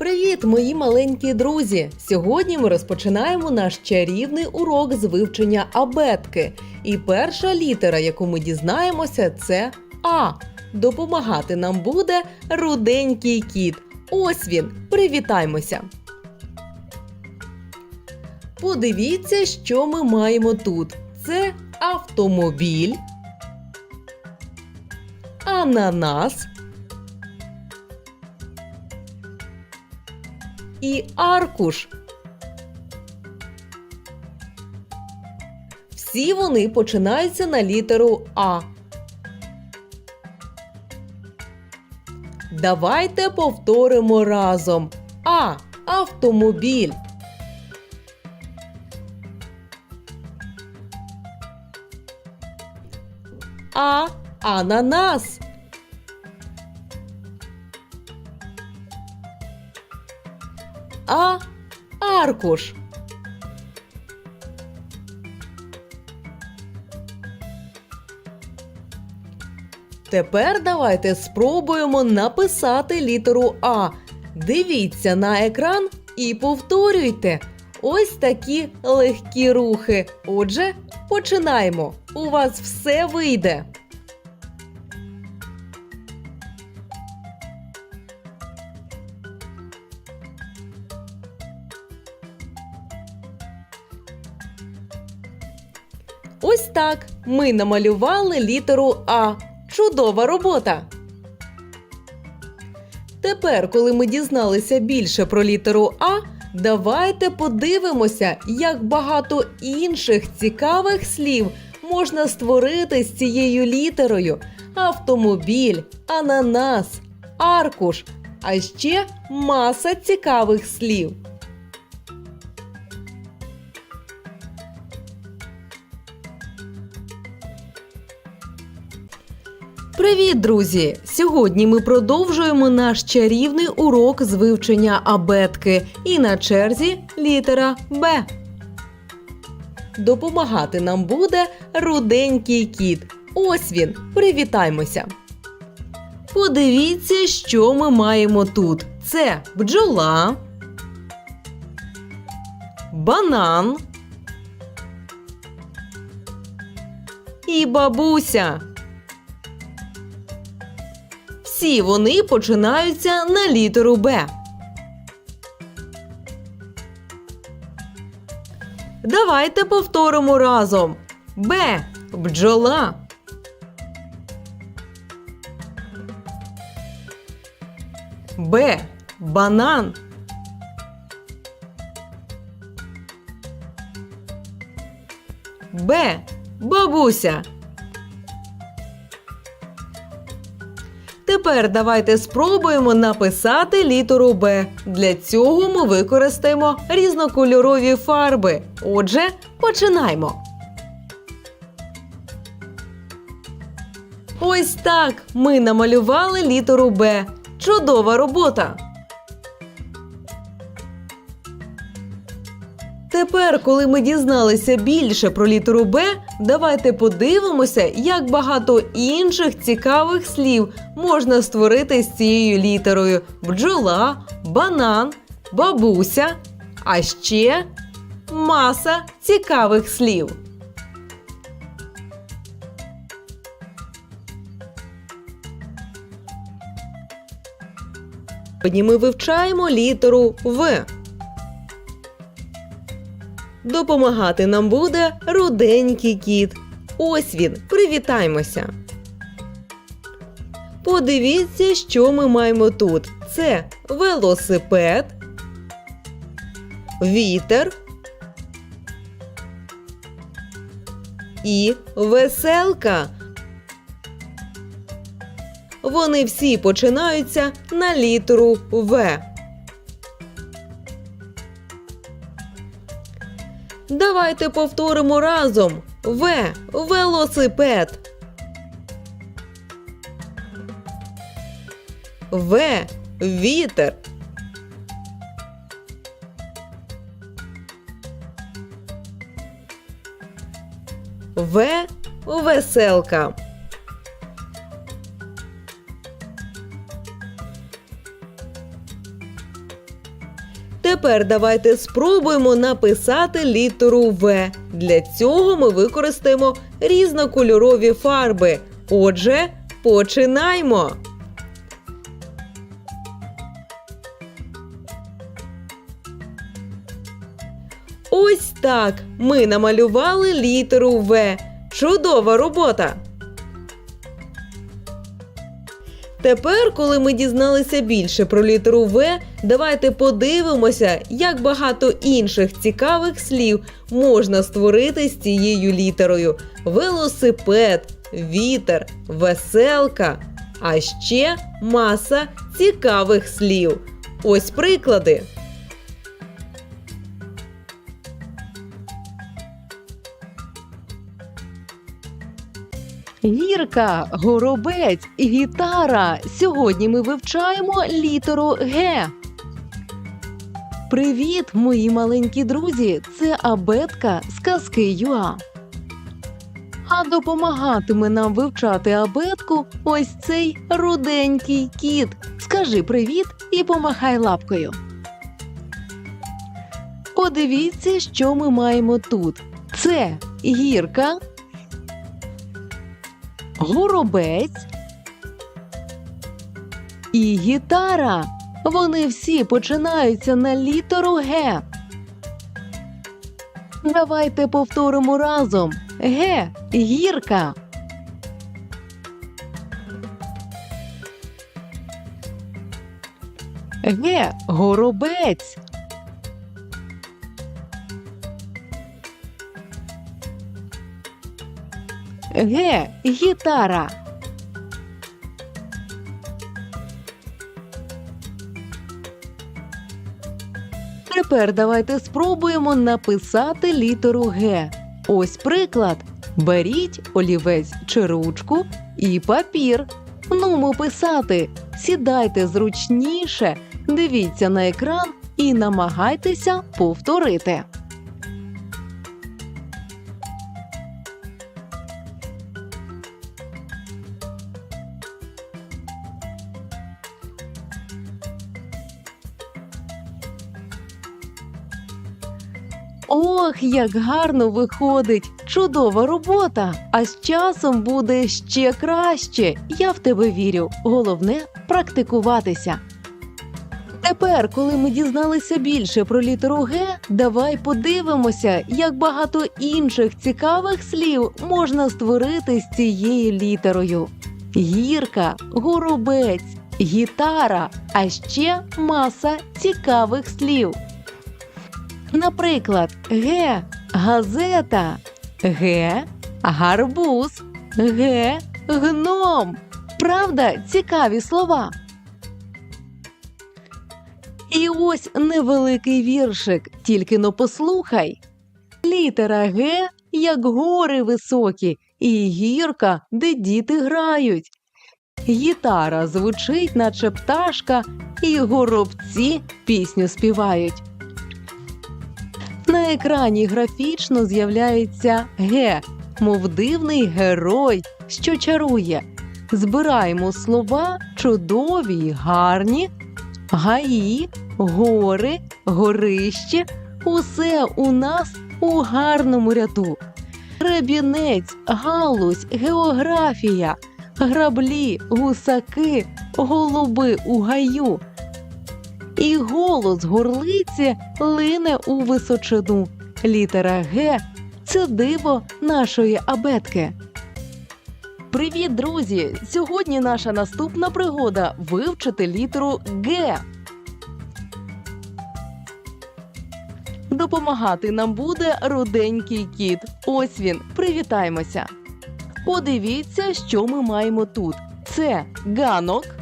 Привіт, мої маленькі друзі! Сьогодні ми розпочинаємо наш чарівний урок з вивчення абетки. І перша літера, яку ми дізнаємося, це А. Допомагати нам буде руденький кіт. Ось він. Привітаймося. Подивіться, що ми маємо тут. Це автомобіль, ананас і аркуш. Всі вони починаються на літеру А. Давайте повторимо разом. А. Автомобіль. А. Ананас. А. Аркуш. Тепер давайте спробуємо написати літеру А. Дивіться на екран і повторюйте. Ось такі легкі рухи. Отже, починаємо. У вас все вийде. Ось так ми намалювали літеру А. Чудова робота! Тепер, коли ми дізналися більше про літеру А, давайте подивимося, як багато інших цікавих слів можна створити з цією літерою: автомобіль, ананас, аркуш, а ще маса цікавих слів. Привіт, друзі! Сьогодні ми продовжуємо наш чарівний урок з вивчення абетки і на черзі літера Б. Допомагати нам буде руденький кіт. Ось він. Привітаймося. Подивіться, що ми маємо тут. Це бджола, банан і бабуся. Всі вони починаються на літеру Б. Давайте повторимо разом. Б. Бджола. Б. Банан. Б. Бабуся. Тепер давайте спробуємо написати літеру Б. Для цього ми використаємо різнокольорові фарби. Отже, починаємо. Ось так ми намалювали літеру Б. Чудова робота! Тепер, коли ми дізналися більше про літеру Б, давайте подивимося, як багато інших цікавих слів можна створити з цією літерою: бджола, банан, бабуся, а ще маса цікавих слів. Сьогодні ми вивчаємо літеру В. Допомагати нам буде руденький кіт. Ось він. Привітаймося. Подивіться, що ми маємо тут. Це велосипед, вітер і веселка. Вони всі починаються на літеру В. Давайте повторимо разом. В. Велосипед. В. Вітер. В. Веселка. Тепер давайте спробуємо написати літеру В. Для цього ми використаємо різнокольорові фарби. Отже, починаймо. Ось так ми намалювали літеру В. Чудова робота! Тепер, коли ми дізналися більше про літеру В, давайте подивимося, як багато інших цікавих слів можна створити з цією літерою: велосипед, вітер, веселка, а ще маса цікавих слів. Ось приклади. Гірка, горобець, гітара. Сьогодні ми вивчаємо літеру Г. Привіт, мої маленькі друзі! Це абетка з казки Юа. А допомагатиме нам вивчати абетку ось цей руденький кіт. Скажи привіт і помахай лапкою. Подивіться, що ми маємо тут. Це гірка, горобець і гітара. Вони всі починаються на літеру Г. Давайте повторимо разом. Г гірка. Г горобець. Г гітара. Тепер давайте спробуємо написати літеру Г. Ось приклад. Беріть олівець чи ручку і папір. Нумо писати. Сідайте зручніше, дивіться на екран і намагайтеся повторити. Ох, як гарно виходить! Чудова робота! А з часом буде ще краще. Я в тебе вірю. Головне практикуватися. Тепер, коли ми дізналися більше про літеру Г, давай подивимося, як багато інших цікавих слів можна створити з цією літерою: гірка, горобець, гітара, а ще маса цікавих слів. Наприклад, Г газета, Г гарбуз, Г гном. Правда, цікаві слова. І ось невеликий віршик, тільки но послухай. Літера Г, як гори високі, і гірка, де діти грають. Гітара звучить, наче пташка, і горобці пісню співають. На екрані графічно з'являється Г, мов дивний герой, що чарує. Збираємо слова чудові, гарні, гаї, гори, горище. Усе у нас у гарному ряду. Ребінець, галузь, географія, граблі, гусаки, голуби у гаю. І голос горлиці лине у височину. Літера Г це диво нашої абетки. Привіт, друзі! Сьогодні наша наступна пригода вивчити літеру Г. Допомагати нам буде руденький кіт. Ось він. Привітаймося. Подивіться, що ми маємо тут. Це ганок.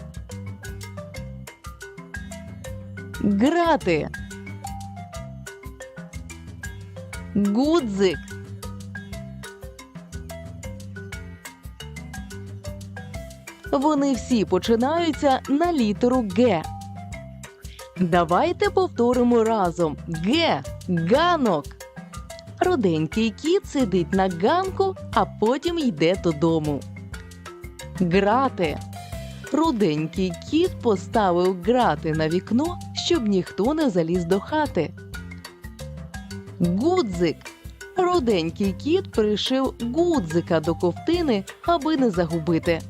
Грати. Гудзик. Вони всі починаються на літеру Г. Давайте повторимо разом Г. Ганок. Руденький кіт сидить на ганку, а потім йде додому. Грати. Руденький кіт поставив грати на вікно, щоб ніхто не заліз до хати. Гудзик. Руденький кіт пришив гудзика до ковтини, аби не загубити.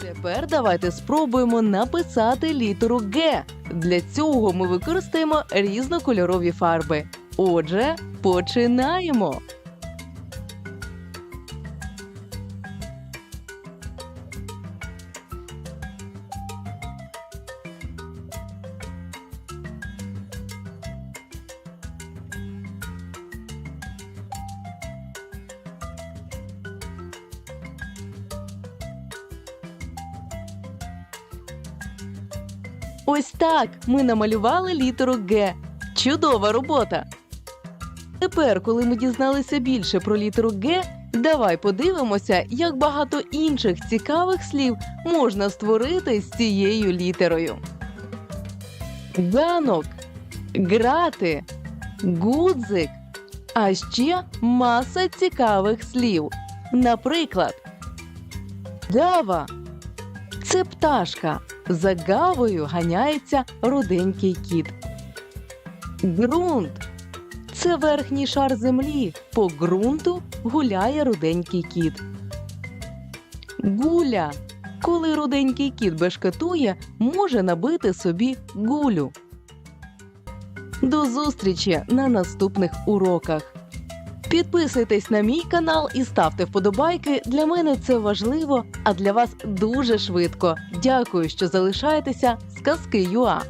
Тепер давайте спробуємо написати літеру Г. Для цього ми використаємо різнокольорові фарби. Отже, починаємо. Ось так ми намалювали літеру Г. Чудова робота. Тепер, коли ми дізналися більше про літеру Г, давай подивимося, як багато інших цікавих слів можна створити з цією літерою. Ганок, грати, гудзик, а ще маса цікавих слів. Наприклад, гава це пташка. За гавою ганяється руденький кіт. Ґрунт це верхній шар землі. По ґрунту гуляє руденький кіт. Гуля. Коли руденький кіт бешкетує, може набити собі гулю. До зустрічі на наступних уроках. Підписуйтесь на мій канал і ставте вподобайки. Для мене це важливо, а для вас дуже швидко. Дякую, що залишаєтеся з казки ЮА.